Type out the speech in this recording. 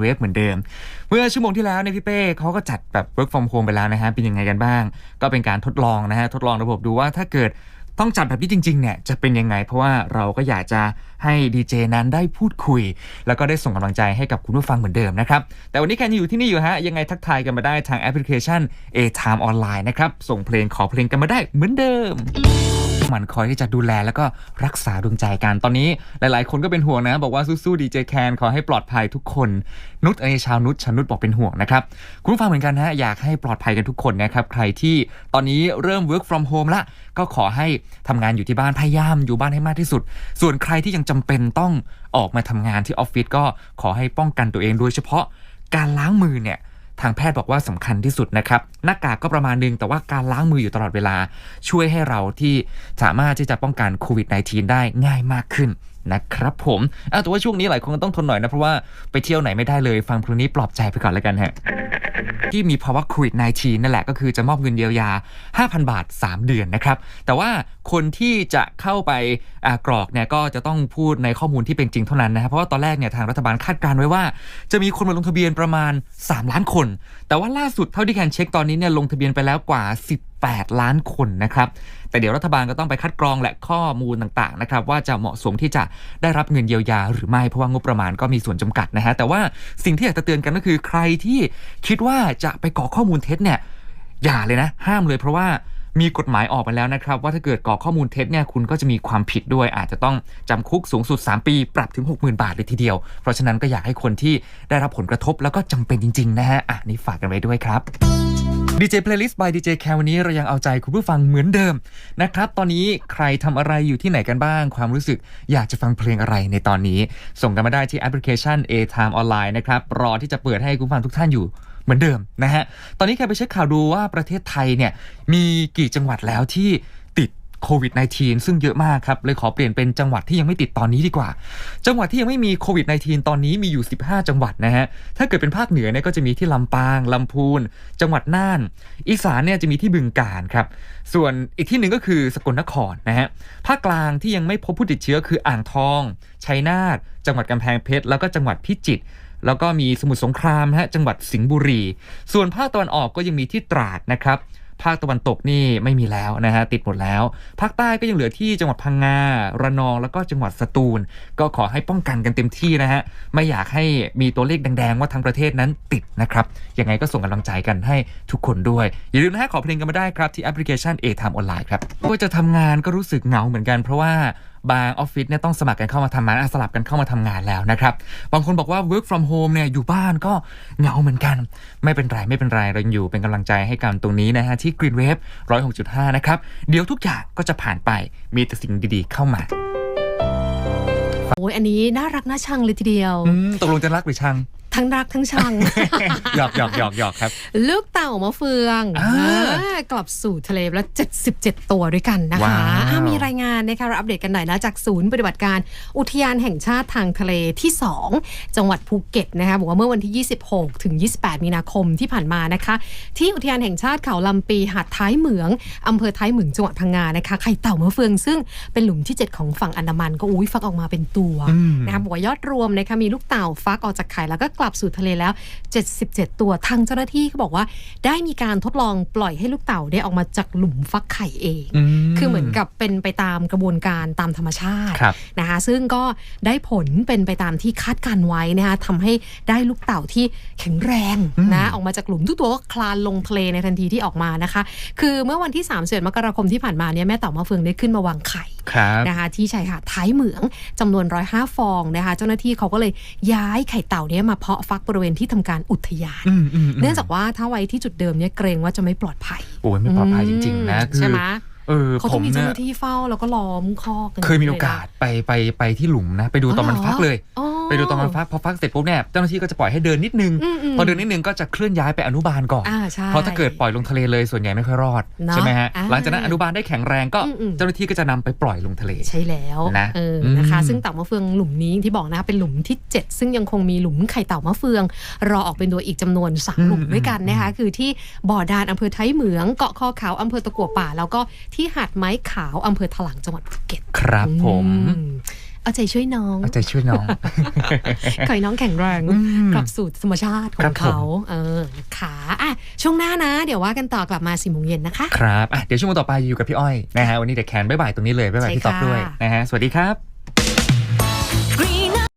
เวฟเหมือนเดิม เมื่อชั่วโมงที่แล้วเนี่ยพี่เป้เขาก็จัดแบบ work from home ไปแล้วนะฮะเป็นยังไงกันบ้าง ก็เป็นการทดลองนะฮะทดลองระบบดูว่าถ้าเกิดต้องจัดแบบนี้จริงๆเนี่ยจะเป็นยังไง เพราะว่าเราก็อยากจะให้ดีเจนั้นได้พูดคุย แล้วก็ได้ส่งกำลังใจให้กับคุณผู้ฟังเหมือนเดิมนะครับ แต่วันนี้แคนยังอยู่ที่นี่อยู่ฮะ ยังไงทักทายกันมาได้ทางแอปพลิเคชัน A Time Online นะครับ ส่งเพลงขอเพลงกันมาได้เหมือนเดิม หมันคอยที่จะดูแลแล้วก็รักษาดวงใจกัน ตอนนี้หลาย ๆ คนก็เป็นห่วงนะ บอกว่าสู้ๆดีเจแคนขอให้ปลอดภัยทุกคน นุชเอชาวนุชชาวนุชบอกเป็นห่วงนะครับ คุณฟังเหมือนกันนะอยากให้ปลอดภัยกันทุกคนนะครับ ใครที่ตอนนี้เริ่ม work from home ละก็ขอให้ทำงานอยู่ที่บ้านพยายามอยู่บ้านให้มากที่สุด ส่วนใครที่ยังจำเป็นต้องออกมาทำงานที่ออฟฟิศก็ขอให้ป้องกันตัวเองโดยเฉพาะการล้างมือเนี่ย ทางแพทย์บอกว่าสำคัญที่สุดนะครับ หน้ากากก็ประมาณนึง แต่ว่าการล้างมืออยู่ตลอดเวลา ช่วยให้เราที่สามารถที่จะป้องกันโควิด -19 ได้ง่ายมากขึ้นนะครับผมแต่ว่าช่วงนี้หลายคนต้องทนหน่อยนะ เพราะว่าไปเที่ยวไหนไม่ได้เลย ฟังเพลงนี้ปลอบใจไปก่อนแล้วกันฮะที่มีภาวะโควิด -19 นั่นแหละก็คือจะมอบเงินเยียวยา 5,000 บาท 3 เดือนนะครับ แต่ว่า คนที่จะเข้าไปกรอกเนี่ยก็จะต้องพูดในข้อมูลที่เป็นจริงเท่านั้นนะครับเพราะว่าตอนแรกเนี่ยทางรัฐบาลคาดการณ์ไว้ว่า จะมีคนมาลงทะเบียนประมาณ 3 ล้านคน แต่ว่าล่าสุดเท่าที่แคนเช็คตอนนี้เนี่ยลงทะเบียนไปแล้วกว่า 18 ล้านคนนะครับแต่เดี๋ยวรัฐบาลก็ต้องไปคัดกรองและข้อมูลต่างๆนะครับว่าจะเหมาะสมที่จะได้รับเงินเยียวยาหรือไม่เพราะว่างบประมาณก็มีส่วนจำกัดนะฮะแต่ว่าสิ่งที่อยากจะเตือนกันก็คือใครที่คิดว่าจะไปกรอกข้อมูลเท็จเนี่ยอย่าเลยนะ ห้ามเลยเพราะว่า มีกฎหมายออกมาแล้วนะครับ ว่าถ้าเกิดกรอกข้อมูลเท็จเนี่ยคุณก็จะมีความผิดด้วย อาจจะต้องจำคุกสูงสุด 3 ปี ปรับถึง 60,000 บาทเลยทีเดียว เพราะฉะนั้นก็อยากให้คนที่ได้รับผลกระทบแล้วก็จำเป็นจริง ๆ นะฮะอะนี่ฝากกันไว้ด้วยครับดีเจเพลย์ลิสต์ by ดีเจแควันนี้เรายังเอาใจคุณผู้ฟังเหมือนเดิมนะครับ ตอนนี้ใครทำอะไรอยู่ที่ไหนกันบ้าง ความรู้สึกอยากจะฟังเพลงอะไรในตอนนี้ ส่งกันมาได้ที่แอปพลิเคชัน A Time Online นะครับ รอที่จะเปิดให้คุณฟังทุกท่านอยู่ เหมือนเดิมนะฮะ ตอนนี้ใครไปเช็คข่าวดูว่าประเทศไทยเนี่ยมีกี่จังหวัดแล้วที่ติดโควิด -19 ซึ่งเยอะมากครับ เลยขอเปลี่ยนเป็นจังหวัดที่ยังไม่ติดตอนนี้ดีกว่า จังหวัดที่ยังไม่มีโควิด -19 ตอนนี้มีอยู่ 15 จังหวัดนะฮะ ถ้าเกิดเป็นภาคเหนือเนี่ยก็จะมีที่ลำปาง ลำพูน จังหวัดน่าน อีสานเนี่ยจะมีที่บึงกาฬครับ ส่วนอีกที่หนึ่งก็คือสกลนครนะฮะ ภาคกลางที่ยังไม่พบผู้ติดเชื้อคืออ่างทอง ชัยนาท จังหวัดกำแพงเพชร แล้วก็จังหวัดพิจิตร แล้วก็มีสมุทรสงครามนะฮะจังหวัดสิงห์บุรี ส่วนภาคตะวันออกก็ยังมีที่ตราดนะครับภาคตะวันตกนี่ไม่มีแล้วนะฮะติดหมดแล้วภาคใต้ก็ยังเหลือที่จังหวัดพังงาระนองแล้วก็จังหวัดสตูล ก็ขอให้ป้องกันกันเต็มที่นะฮะไม่อยากให้มีตัวเลขแดงๆ ว่าทั้งประเทศนั้นติดนะครับยังไงก็ส่งกำลังใจกันให้ทุกคนด้วย อย่าลืมนะฮะขอเพลงกันมาได้ครับที่แอปพลิเคชัน A Time Online ครับว่าจะทำงานก็รู้สึกเหงาเหมือนกันเพราะว่า บางออฟฟิศเนี่ยต้องสมัครกันเข้ามาทำงานอะสลับกันเข้ามาทำงานแล้วนะครับ บางคนบอกว่า work from home เนี่ยอยู่บ้านก็เหงาเหมือนกัน ไม่เป็นไรไม่เป็นไรเรายังอยู่เป็นกำลังใจให้กันตรงนี้นะฮะที่ Green Wave 106.5 นะครับ เดี๋ยวทุกอย่างก็จะผ่านไปมีแต่สิ่งดีๆเข้ามาโอ้ยอันนี้น่ารักน่าชังเลยทีเดียวอืมตกลงจะรักหรือชัง ทั้งรักทั้งชังหยอกหยอกหยอกหยอกครับ ลูกเต่ามะเฟืองอ่าอ่ากลับสู่ทะเลแล้ว 77 ตัวด้วยกันนะคะว้าวอ่ามีรายงานนะคะเราอัปเดตกันหน่อยนะจากศูนย์ปฏิบัติการอุทยานแห่งชาติทางทะเลที่ 2 จังหวัดภูเก็ตนะคะบอกว่าเมื่อวันที่ 26 ถึง 28 มีนาคมที่ผ่านมานะคะ ที่อุทยานแห่งชาติเขาลำปีหาดท้ายเหมืองอำเภอท้ายเหมืองจังหวัดพังงานะคะไข่เต่ามะเฟืองซึ่งเป็นหลุมที่ 7 ของฝั่งอันดามันก็อุ้ยฟักออกมาเป็นตัวอืมนะคะบอกว่ายอดรวมนะคะมีลูกเต่าฟักออกจากไข่แล้วก็กลับสู่ทะเลแล้ว 77 ตัวทางเจ้าหน้าที่เขาบอกว่า ได้มีการทดลองปล่อยให้ลูกเต่าได้ออกมาจากหลุมฟักไข่เอง คือเหมือนกับเป็นไปตามกระบวนการตามธรรมชาติครับนะคะซึ่งก็ได้ผลเป็นไปตามที่คาดการไว้นะคะทำให้ได้ลูกเต่าที่แข็งแรงอืมนะออกมาจากหลุมทุกตัวก็คลานลงทะเลในทันทีที่ออกมานะคะ คือเมื่อวันที่3เดือนมกราคมที่ผ่านมาเนี่ยแม่เต่ามะเฟืองได้ขึ้นมาวางไข่ครับ นะคะที่ชายหาดท้ายเหมืองจำนวน 105 ฟองนะคะเจ้าหน้าที่เขาก็เลยย้ายไข่เต่าเนี้ยมาเพาะฟักบริเวณที่ทำการอุทยานอืมอืมมเนื่องจากว่าถ้าไว้ที่จุดเดิมเนี่ยเกรงว่าจะไม่ปลอดภัยโอ้ยไม่ปลอดภัยจริง ๆ นะใช่ไหมเออเขาผต้องมมีเจ้าเนี่หยน้าที่เฝ้าแล้วก็ล้อมคอกกันเคยมีโอกาสไปไปไปที่หลุมนะ ไปดูตอนมันฟักเลยอ๋อ ไปดูตอนมันฟักพอฟักเสร็จปุ๊บเนี่ยเจ้าหน้าที่ก็จะปล่อยให้เดินนิดนึงอืมอืมพอเดินนิดนึงก็จะเคลื่อนย้ายไปอนุบาลก่อนอ่าใช่เพราะถ้าเกิดปล่อยลงทะเลเลยส่วนใหญ่ไม่ค่อยรอดเนอะใช่ไหมฮะอ่าหลังจากนั้นอนุบาลได้แข็งแรงก็อืมอืมเจ้าหน้าที่ก็จะนำไปปล่อยลงทะเลใช่แล้วนะเอออมนะคะ ซึ่งเต่ามะเฟืองหลุมนี้ที่บอกนะคะเป็นหลุมที่ 7 ซึ่งยังคงมีหลุมไข่เต่ามะเฟือง รอออกเป็นตัวอีกจำนวนสามหลุมด้วยกันนะคะคือที่บ่อดานอำเภอไทยเหมืองเกาะคอขาวอำเภอตะกัวป่า แล้วก็ที่หาดไม้ขาวอำเภอถลางจังหวัดภูเก็ตครับผมอืม เอาใจช่วยน้อง เอาใจช่วยน้องขอให้น้องแข็งแรงอืมกลับสู่ธรรมชาติขครัอบงผมเขาเออขาอะช่วงหน้านะ เดี๋ยวว่ากันต่อกลับมาสี่โมงเย็นนะคะ ครับอะเดี๋ยวช่วงต่อไปอยู่กับพี่อ้อยนะฮะวันนี้เด็กแคนบ๊ายบายตรงนี้เลยบ๊ายบายใช่พี่ต๊อบค่ะด้วยนะฮะสวัสดีครับ